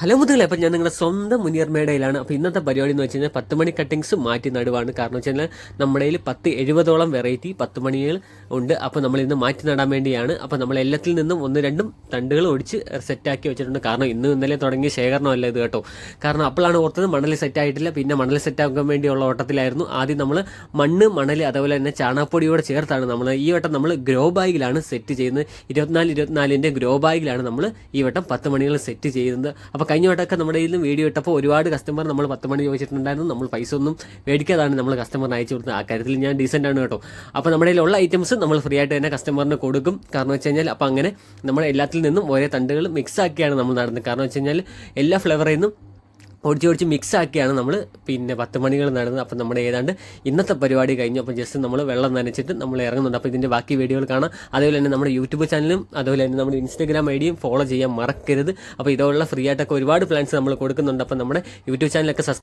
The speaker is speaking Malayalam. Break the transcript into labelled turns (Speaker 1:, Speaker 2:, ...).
Speaker 1: ഹലോ മുതലേ അപ്പം ഞാൻ നിങ്ങളുടെ സ്വന്തം മുനിയർ മേടയിലാണ്. അപ്പോൾ ഇന്നത്തെ പരിപാടി എന്ന് വെച്ച് കഴിഞ്ഞാൽ പത്ത് മണി കട്ടിങ്സ് മാറ്റി നടുവാണ്. കാരണം വെച്ച് കഴിഞ്ഞാൽ നമ്മുടെ കയ്യിൽ പത്ത് എഴുപതോളം വെറൈറ്റി പത്ത് മണികൾ ഉണ്ട്. അപ്പോൾ നമ്മൾ ഇന്ന് മാറ്റി നടാൻ വേണ്ടിയാണ്. അപ്പോൾ നമ്മൾ എല്ലാത്തിൽ നിന്നും ഒന്ന് രണ്ടും തണ്ടുകൾ ഒടിച്ച് സെറ്റാക്കി വെച്ചിട്ടുണ്ട്. കാരണം ഇന്ന് ഇന്നലെ തുടങ്ങിയ ശേഖരണമല്ല ഇത് കേട്ടോ. കാരണം അപ്പോഴാണ് ഓർത്തത് മണൽ സെറ്റായിട്ടില്ല പിന്നെ മണൽ സെറ്റാക്കാൻ വേണ്ടിയുള്ള ഓട്ടത്തിലായിരുന്നു. ആദ്യം നമ്മൾ മണ്ണ് മണൽ അതുപോലെ തന്നെ ചാണകപ്പൊടിയോടെ ചേർത്താണ് നമ്മൾ ഈ വട്ടം നമ്മൾ ഗ്രോ ബാഗിലാണ് സെറ്റ് ചെയ്യുന്നത്. ഇരുപത്തിനാല് ഇരുപത്തിനാലിന്റെ ഗ്രോ ബാഗിലാണ് നമ്മൾ ഈ വട്ടം പത്ത് മണികൾ സെറ്റ് ചെയ്യുന്നത്. അപ്പോൾ കഴിഞ്ഞ വട്ടമൊക്കെ നമ്മുടെ കയ്യിൽ വീഡിയോ ഇട്ടപ്പോൾ ഒരുപാട് കസ്റ്റമർ നമ്മൾ പത്ത് മണി ചോദിച്ചിട്ടുണ്ടായിരുന്നു. നമ്മൾ പൈസ ഒന്നും മേടിക്കാതാണ് നമ്മൾ കസ്റ്റമറിന് അയച്ചു കൊടുത്തത്. ആ കാര്യത്തിൽ ഞാൻ ഡീസന്റ് ആണ് കേട്ടോ. അപ്പോൾ നമ്മുടെ കയ്യിലുള്ള ഐറ്റംസ് നമ്മൾ ഫ്രീ ആയിട്ട് തന്നെ കസ്റ്റമറിന് കൊടുക്കും. കാരണം വെച്ച് കഴിഞ്ഞാൽ അപ്പോൾ അങ്ങനെ നമ്മൾ എല്ലാത്തിൽ നിന്നും ഓരോ തണ്ടുകൾ മിക്സ് ആക്കിയാണ് നമ്മൾ നടന്നത്. കാരണം വെച്ച് കഴിഞ്ഞാൽ എല്ലാ ഫ്ലേവറിൽ നിന്നും ഒടിച്ച് ഒടിച്ച് മിക്സ് ആക്കിയാണ് നമ്മൾ പിന്നെ പത്ത് മണികൾ നടന്നത് അപ്പം നമ്മുടെ ഏതാണ്ട് ഇന്നത്തെ പരിപാടി കഴിഞ്ഞു. അപ്പം ജസ്റ്റ് നമ്മൾ വെള്ളം നനച്ചിട്ട് നമ്മൾ ഇറങ്ങുന്നുണ്ട്. അപ്പോൾ ഇതിന്റെ ബാക്കി വീഡിയോകൾ കാണാം. അതേപോലെ തന്നെ നമ്മുടെ യൂട്യൂബ് ചാനലും അതുപോലെ തന്നെ നമ്മുടെ ഇൻസ്റ്റാഗ്രാം ഐ ഡിയും ഫോളോ ചെയ്യാൻ മറക്കരുത്. അപ്പോൾ ഇതുപോലുള്ള ഫ്രീ ആയിട്ടൊക്കെ ഒരുപാട് പ്ലാൻസ് നമ്മൾ കൊടുക്കുന്നുണ്ട്. അപ്പം നമ്മുടെ യൂട്യൂബ് ചാനലൊക്കെ സബ്സ്ക്രൈബ്